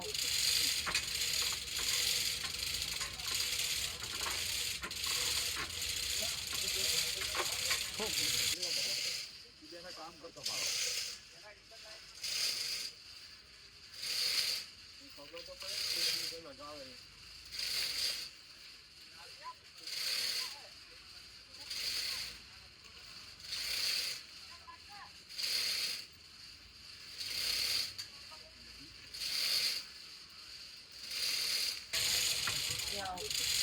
Okay. bye.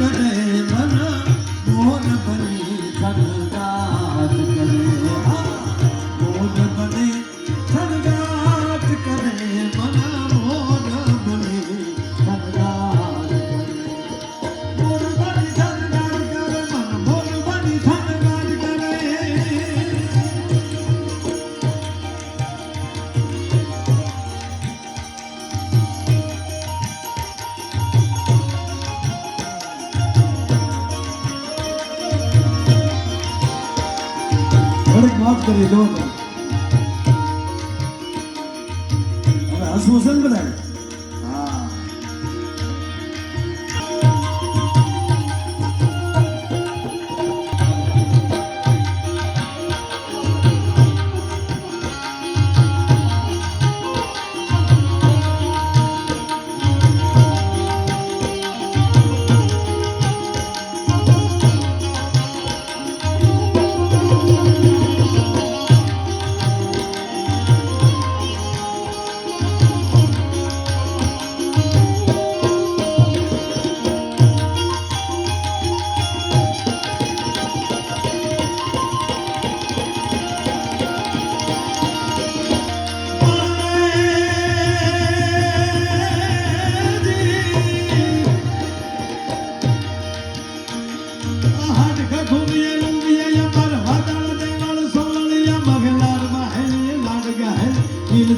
But મોજ કરી દો. હવે હસવું છે ને બધા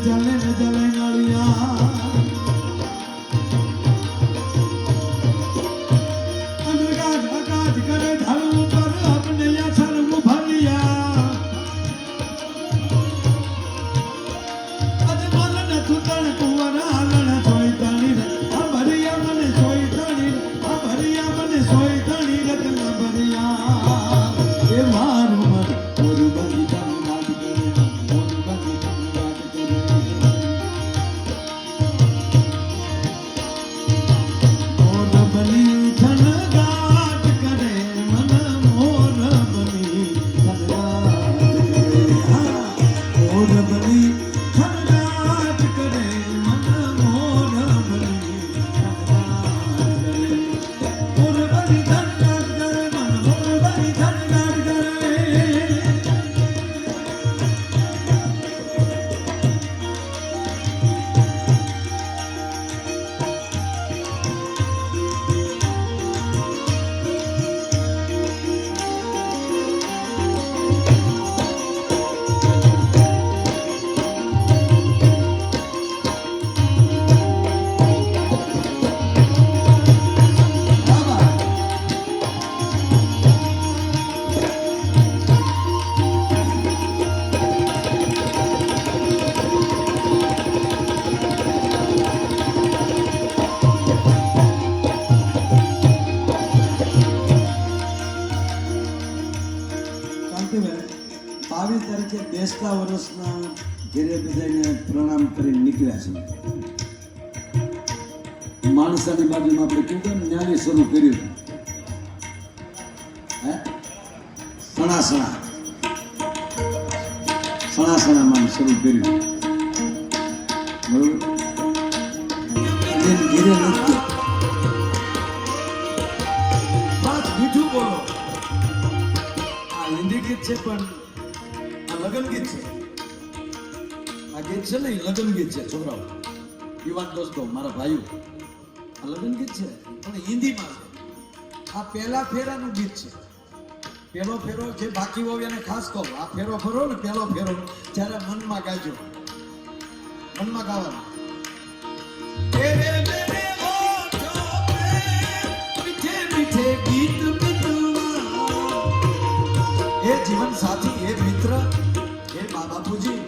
jale jale બેસતા વર્ષના ઘેરે બધાને પ્રણામ કરીને નીકળ્યા છે. માણસાની બાજુમાં આપણે કીધું ને ન્યાય શરૂ કર્યું. હે? સણા સણા. સણા સણામાં શરૂ કર્યું. બરોબર? ગયા. વાત મીઠું બોલો. આ હિન્દી ગીત છે પણ લગ્ન ગીત છે. આ ગીત છે ને એ લગ્ન ગીત છે, છોકરાઓ. યુવાન દોસ્તો, મારા ભાઈઓ. આ લગ્ન ગીત છે, પણ હિન્દીમાં છે. આ પહેલા ફેરાનું ગીત છે. પહેલો ફેરો જે બાકી હોય એને ખાસ કહો. આ ફેરો ફરો ને પહેલો ફેરો. જ્યારે મનમાં ગાજો. મનમાં ગાવાનું. એ જીવન સાથી, એ મિત્ર, એ મા બાપુજી,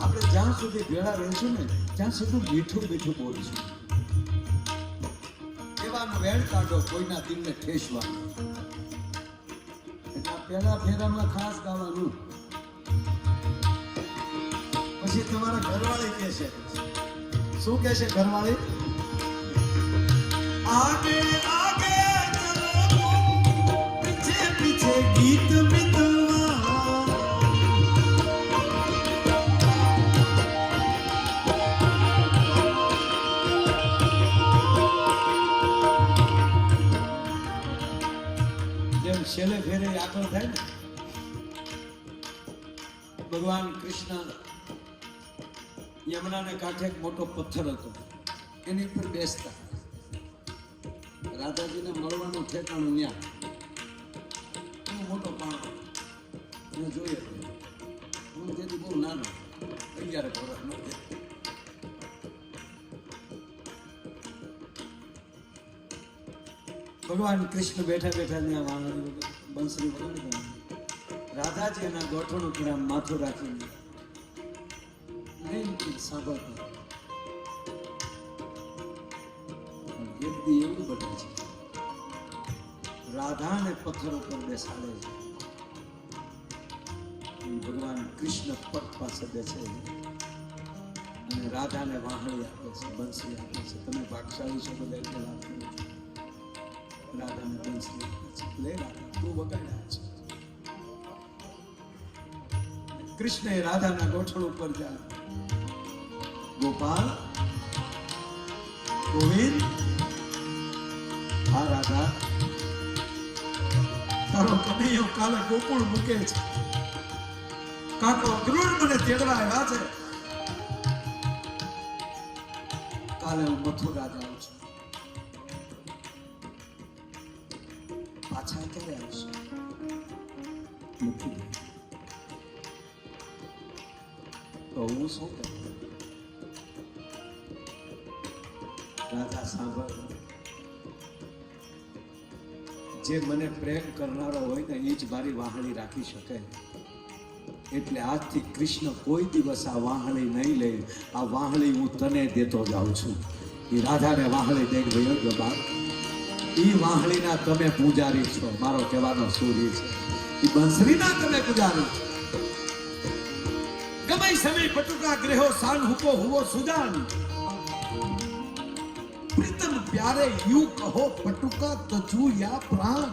આપણે જ્યાં સુધી ભેળા રહીશું ને, ત્યાં સુધી મીઠું મીઠું બોલશું. એવાનો વેણ કાઢો, કોઈના દિલને ઠેસવા એટલે પહેલા ફેરામાં ખાસ ગાવાનું. પછી તમારા ઘરવાળી કહે છે. શું કહે છે ઘરવાળી? આગે આગે છેલ્લે ફેરે આગળ થાય ને, ભગવાન કૃષ્ણ યમુનાને કાંઠે એક મોટો પથ્થર હતો. એની ઉપર બેસતા. રાધાજીને મળવાનું ઠેકાણું ત્યાં મોટો પણ. એને જોઈએ. હું તેથી બહુ નાનો. અગિયાર વર્ષનો. ભગવાન કૃષ્ણ બેઠા બેઠા વગર, બંસરી વગાડી રાધાજી એના ગોઠણ ઉપર માથું રાખીને નહીં સાંભળતા. એવું બને છે. રાધાને પથ્થર ઉપર બેસાડે છે. ભગવાન કૃષ્ણ પગ પાસે બેસે છે. અને રાધાને વાહણી આપે છે બંસી આપે છે. તમે ભાગશાળી છો બધા એટલે વાત રાધાને બંસી આપે છે. લે રાધા તું વગાડ્યા છે. કૃષ્ણએ રાધાના ગોઠણ ઉપર જાય ગોપાલ, ગોવિંદ હા રાધા તારો કનૈયો કાલે ગોકુળ મૂકે છે. કાકો અગ્રુણ મને તેડવા આવ્યા છે કાલે હું મથુરા જાઉં છું. પાછા ક્યારે આવશે? નથી. તો હું શું રાજા સાંભળ જે મને પ્રેમ કરનારો હોય ને, એ જ મારી વાહણી રાખી શકે. એટલે આજથી કૃષ્ણ કોઈ દિવસ આ વાહણી નહીં લે. આ વાહણી હું તને દેતો જાઉં છું. એ રાધાને વાહણી દઈ ગયો બાપ એ વાહણીના તમે પૂજારી છો. મારો કહેવાનો સૂર્ય છે. એ બંસરીના તમે પૂજારી છો. ગમે સમય પટુકા ગ્રહો સાન હુકો હુવો સુજાન. પ્રીતમ પ્યારે યુ કહો પટુકા તજુ યા પ્રાણ?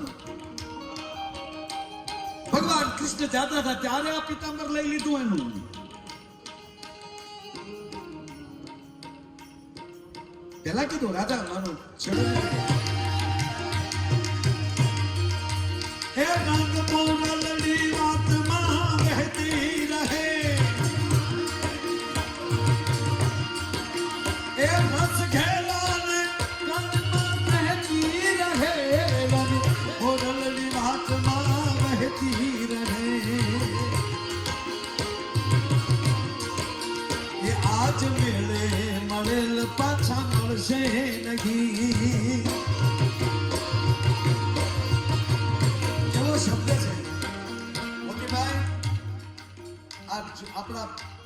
ભગવાન કૃષ્ણ જાતા હતા, ત્યારે આ પિતાંબર લઈ લીધું એનું. પેલા કીધું, રાજા, મારો છેડો હે નંદ મોરલડી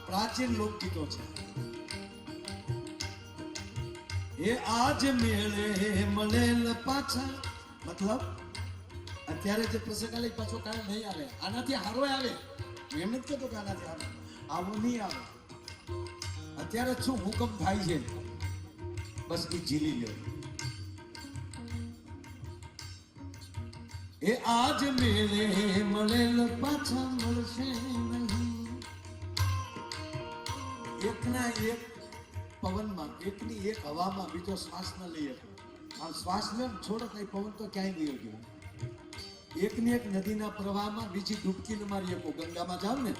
પ્રાચીન લોકગીતો છે. એ આજ મેળે મળેલ પાછા. મતલબ, અત્યારે જે આલે પાછો કાળ નહીં આવે. આનાથી હારો આવે. હું એમ નથી કહેતો કે આનાથી હારો આવો. નહીં આવે. અત્યારે શું હુકમ થાય છે? બસ એ ઝીલી લ્યો. એ આજ મેળે મળેલ પાછા મળશે. એકના એક પવનમાં, એકની એક હવામાં બીજો શ્વાસ ન લઈ શકે. આમ શ્વાસ લે છોડો કઈ પવન તો ક્યાંય ગયો ગયો એકની એક નદીના પ્રવાહમાં બીજી ડૂબકી ન મારી શકો. ગંગામાં જાવ ને.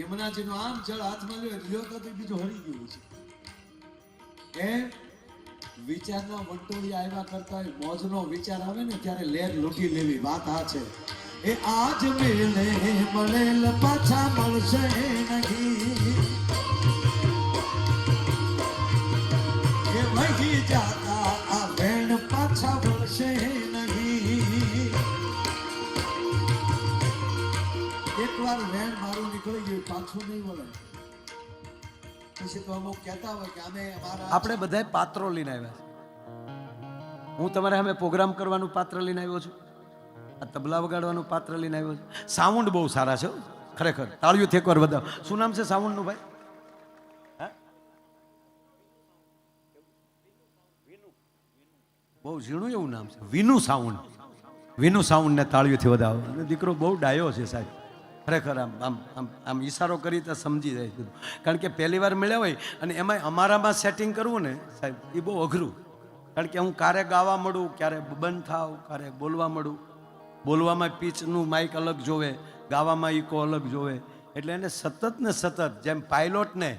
યમુનાજીનો આમ જળ હાથમાં લ્યો લ્યો તો બીજો હરી ગયું છે એ વિચારના વંટોળી આવ્યા કરતા મોજનો વિચાર આવે ને ત્યારે લેર લૂંટી લેવી. વાત આ છે. એ આજ મેલે મળેલ પાછા મળશે નહીં. આ પાછા નહીં. એકવાર વેણ મારું નીકળી ગયું પાછું નહીં વળે. પછી તો અમુક કહેતા હોય કે અમે અમારા આપણે બધાય પાત્રો લઈને આવ્યા છે. હું તમારે સામે પ્રોગ્રામ કરવાનું પાત્ર લઈને આવ્યો છું. આ તબલા વગાડવાનું પાત્ર લઈને આવ્યો છું. સાઉન્ડ બહુ સારા છે હો, ખરેખર તાળીઓથી એકવાર વધાવો શું નામ છે સાઉન્ડનું ભાઈ? બહુ ઝીણું એવું નામ છે. વિનુ સાઉન્ડ વિનુ સાઉન્ડને તાળીઓથી વધાવો. અને દીકરો બહુ ડાયો છે સાહેબ. ખરેખર આમ આમ આમ આમ ઈશારો કરી તો સમજી જાય બધું કારણ કે પહેલી વાર મળ્યા હોય અને એમાંય અમારામાં સેટિંગ કરવું ને સાહેબ એ બહુ અઘરું. કારણ કે હું ક્યારે ગાવા મળું, ક્યારે બંધ થાવ, ક્યારે બોલવા મળું. બોલવામાં પીચનું માઇક અલગ જોવે, ગાવામાં ઈકો અલગ જોવે. એટલે એને સતત ને સતત, જેમ પાયલોટને